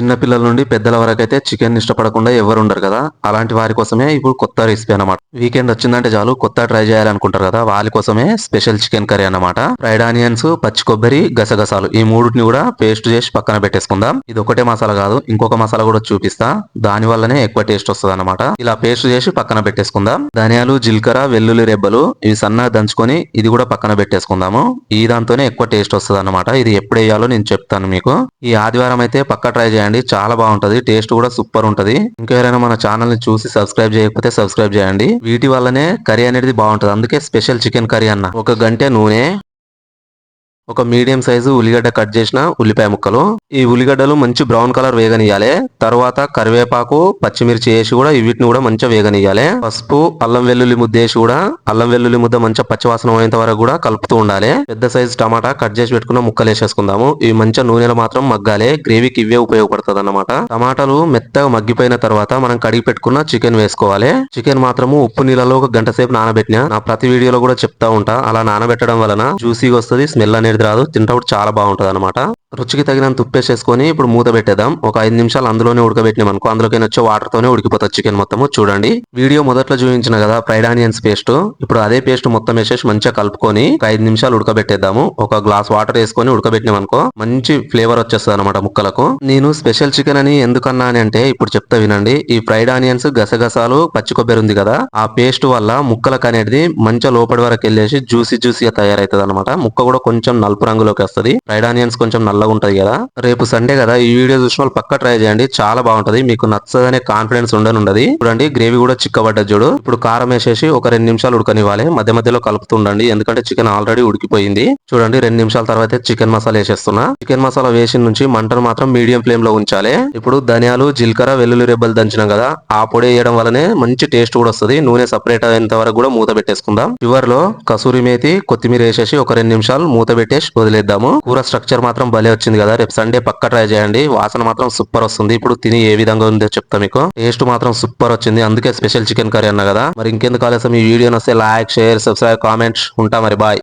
చిన్నపిల్లల నుండి పెద్దల వరకు అయితే చికెన్ ఇష్టపడకుండా ఎవరు ఉండరు కదా. అలాంటి వారి కోసమే ఇప్పుడు కొత్త రెసిపీ అన్నమాట. వీకెండ్ వచ్చిందంటే చాలు కొత్త ట్రై చేయాలనుకుంటారు కదా. వాళ్ళ కోసమే స్పెషల్ చికెన్ కర్రీ అన్నమాట. ఫ్రైడ్ ఆనియన్స్ పచ్చి కొబ్బరి గసగసాలు ఈ మూడుని కూడా పేస్ట్ చేసి పక్కన పెట్టేసుకుందాం. ఇది ఒకటే మసాలా కాదు ఇంకొక మసాలా కూడా చూపిస్తా. దాని వల్లనే ఎక్కువ టేస్ట్ వస్తుంది అనమాట ఇలా పేస్ట్ చేసి పక్కన పెట్టేసుకుందాం. ధనియాలు జీలకర్ర వెల్లుల్లి రెబ్బలు ఇవి సన్నగా దంచుకొని ఇది కూడా పక్కన పెట్టేసుకుందాము. ఈ దాంతోనే ఎక్కువ టేస్ట్ వస్తుంది అనమాట ఇది ఎప్పుడు వేయాలో నేను చెప్తాను మీకు. ఈ ఆదివారం అయితే పక్క ట్రై చేయండి. చాలా బాగుంటది. టేస్ట్ కూడా సూపర్ ఉంటది. ఇంకెవరైనా మన ఛానల్ని చూసి సబ్స్క్రైబ్ చేయకపోతే సబ్స్క్రైబ్ చేయండి. వీటి వల్లనే కర్రీ అనేది బాగుంటది. అందుకే స్పెషల్ చికెన్ కర్రీ అన్న. ఒక గంటే నూనె ఒక మీడియం సైజు ఉల్లిగడ్డ కట్ చేసిన ఉల్లిపాయ ముక్కలు. ఈ ఉల్లిగడ్డలు మంచి బ్రౌన్ కలర్ వేగనియాలి తర్వాత కరివేపాకు పచ్చిమిర్చి వేసి కూడా వీటిని కూడా మంచిగా వేగనియాలి పసుపు అల్లం వెల్లుల్లి ముద్ద వేసి కూడా అల్లం వెల్లుల్లి ముద్ద మంచిగా పచ్చివాసన పోయేంత వరకు కూడా కలుపుతూ ఉండాలి. పెద్ద సైజు టమాటా కట్ చేసి పెట్టుకున్న ముక్కలు వేసేసుకుందాము. ఇవి మంచిగా నూనెలో మాత్రం మగ్గాలి. గ్రేవీకి ఇవే ఉపయోగపడుతుంది అన్నమాట టమాటాలు మెత్తగా మగ్గిపోయిన తర్వాత మనం కడిగి పెట్టుకున్న చికెన్ వేసుకోవాలి. చికెన్ మాత్రము ఉప్పు నీళ్ళలో ఒక గంట సేపు నానబెట్టిన నా ప్రతి వీడియోలో కూడా చెప్తా ఉంటా. అలా నానబెట్టడం వలన జ్యూసీగా వస్తుంది స్మెల్ అనేది రాదు. తింటప్పుడు చాలా బాగుంటుంది అనమాట రుచికి తగినంత ఉప్పేసేసుకొని ఇప్పుడు మూత పెట్టేద్దాం. ఒక ఐదు నిమిషాలు అందులోనే ఉడకబెట్టినాం అనుకో అందులోకి వచ్చే వాటర్ తోనే ఉడికిపోతుంది చికెన్ మొత్తము. చూడండి. వీడియో మొదట్లో చూపించిన కదా ఫ్రైడ్ ఆనియన్స్ పేస్ట్. ఇప్పుడు అదే పేస్ట్ మొత్తం వేసేసి మంచిగా కలుపుకొని ఒక ఐదు నిమిషాలు ఉడకబెట్టేద్దాము. ఒక గ్లాస్ వాటర్ వేసుకొని ఉడకబెట్టినాం అనుకో మంచి ఫ్లేవర్ వచ్చేస్తుంది అనమాట ముక్కలకు. నేను స్పెషల్ చికెన్ అని ఎందుకన్నా అని అంటే ఇప్పుడు చెప్తా వినండి. ఈ ఫ్రైడ్ ఆనియన్స్ గసగసాలు పచ్చి కొబ్బరి ఉంది కదా ఆ పేస్ట్ వల్ల ముక్కలకు అనేది మంచిగా లోపలి వరకు వెళ్ళేసి జ్యూసీ జ్యూసీగా తయారైతుంది అనమాట ముక్క కూడా కొంచెం నలుపు రంగులోకి వస్తుంది. ఫ్రైడ్ ఆనియన్స్ కొంచెం నల్లగా ఉంటది కదా? రేపు సండే కదా ఈ వీడియో చూసిన వాళ్ళు పక్క ట్రై చేయండి. చాలా బాగుంటది. మీకు నచ్చదనే కాన్ఫిడెన్స్ ఉండనుండదు చూడండి గ్రేవీ కూడా చిక్కబడ్డ చూడు. ఇప్పుడు కారం వేసేసి ఒక రెండు నిమిషాలు ఉడకనివ్వాలి. మధ్య మధ్యలో కలుపుతుండండి. ఎందుకంటే చికెన్ ఆల్రెడీ ఉడికిపోయింది. చూడండి రెండు నిమిషాల తర్వాత చికెన్ మసాలా వేసేస్తున్నా. చికెన్ మసాలా వేసిన నుంచి మంటను మాత్రం మీడియం ఫ్లేమ్లో ఉంచాలి. ఇప్పుడు ధనియాలు జీలకర్ర వెల్లుల్లి రెబ్బలు దంచినాం కదా ఆ పొడి వేయడం వల్లనే మంచి టేస్ట్ కూడా వస్తుంది. నూనె సపరేట్ అయ్యేంత వరకు కూడా మూత పెట్టేసుకుందాం. చివరిలో కసూరి మేతి కొత్తిమీర వేసేసి ఒక రెండు నిమిషాలు మూత పెట్టేసి వదిలేద్దాము. కూర స్ట్రక్చర్ మాత్రం భలే వచ్చింది కదా రేపు సండే పక్క ట్రై చేయండి. వాసన మాత్రం సూపర్ వస్తుంది. ఇప్పుడు తిని ఏ విధంగా ఉందో చెప్తా మీకు. టేస్ట్ మాత్రం సూపర్ వచ్చింది. అందుకే స్పెషల్ చికెన్ కర్రీ అన్న కదా. మరి ఇంకెందుకు ఆలస్యం? ఈ వీడియో వస్తే లైక్ షేర్ సబ్స్క్రైబ్ కామెంట్స్ ఉంటా మరి బాయ్